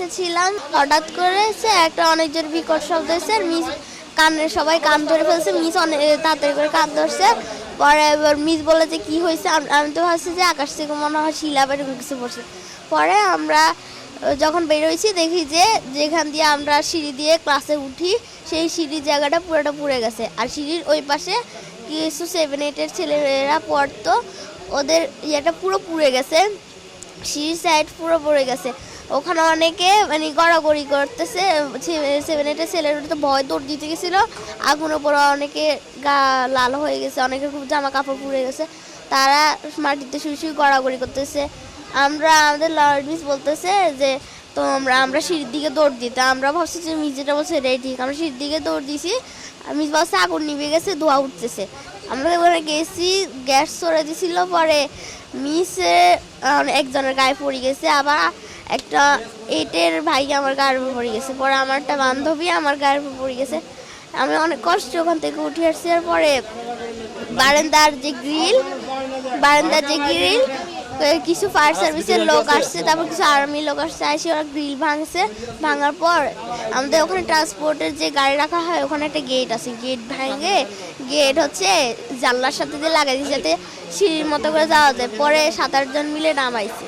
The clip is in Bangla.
ক্লাসে ছিলাম হঠাৎ করে একটা অনেক জোর বিকট শব্দ হয়েছে মিস কানে সবাই কান ধরে ফেলছে, মিস অনেক তাড়াতাড়ি করে কান ধরছে। পরে এবার মিস বলে যে, কী হয়েছে? আমি তো ভাবছি যে, আকাশ থেকে মনে হয় শিলা বা কিছু পড়ছে। পরে আমরা যখন বেরোইছি দেখি যে, যেখান দিয়ে আমরা সিঁড়ি দিয়ে ক্লাসে উঠি, সেই সিঁড়ির জায়গাটা পুরোটা পুড়ে গেছে। আর সিঁড়ির ওই পাশে কিছু সেভেন এইটের ছেলেমেয়েরা পড়তো। ওদের ইয়েটা পুরো পুড়ে গেছে। সিঁড়ির সাইড পুরো পড়ে গেছে। ওখানে অনেকে মানে গড়াগড়ি করতেছে। সেভেন এইটের ছেলেরা তো ভয়, দৌড় দিতে গেছিল। আগুনের পরে অনেকে গা লাল হয়ে গেছে, অনেকে খুব জামা কাপড় পুড়ে গেছে। তারা মাটিতে শুয়ে শুয়ে গড়াগড়ি করতেছে। আমরা, আমাদের লর্ড মিস বলতেছে যে তো আমরা আমরা সিঁড়ির দিকে দৌড় দিতে আমরা ভাবছি যে মিস যেটা বলছে এটাই ঠিক। আমরা সিঁড়ির দিকে দৌড় দিছি। মিস বলছে আগুন নিভে গেছে, ধোয়া উঠতেছে। আমরা ওখানে গেছি গ্যাস সরে দিছিল। পরে মিসে একজনের গায়ে পড়ে গেছে। আবার একটা এইটের ভাই আমার গায়ের উপর পড়ে গেছে। পরে আমার একটা বান্ধবী আমার গায়ের উপর পড়ে গেছে। আমি অনেক কষ্ট ওখান থেকে উঠে আসছি, আর পরে বারান্দার যে গ্রিল, বারান্দার যে গ্রিল কিছু ফায়ার সার্ভিসের লোক আসছে, তারপর কিছু আর্মি লোক আসছে এসে ওরা গ্রিল ভাঙছে। ভাঙার পর আমাদের ওখানে ট্রান্সপোর্টের যে গাড়ি রাখা হয়, ওখানে একটা গেট আছে। গেট ভাঙে গেট হচ্ছে জানলার সাথে দিয়ে লাগাই যাতে সিঁড়ির মতো করে যাওয়া যায়। পরে সাত আটজন মিলে নামাইছে।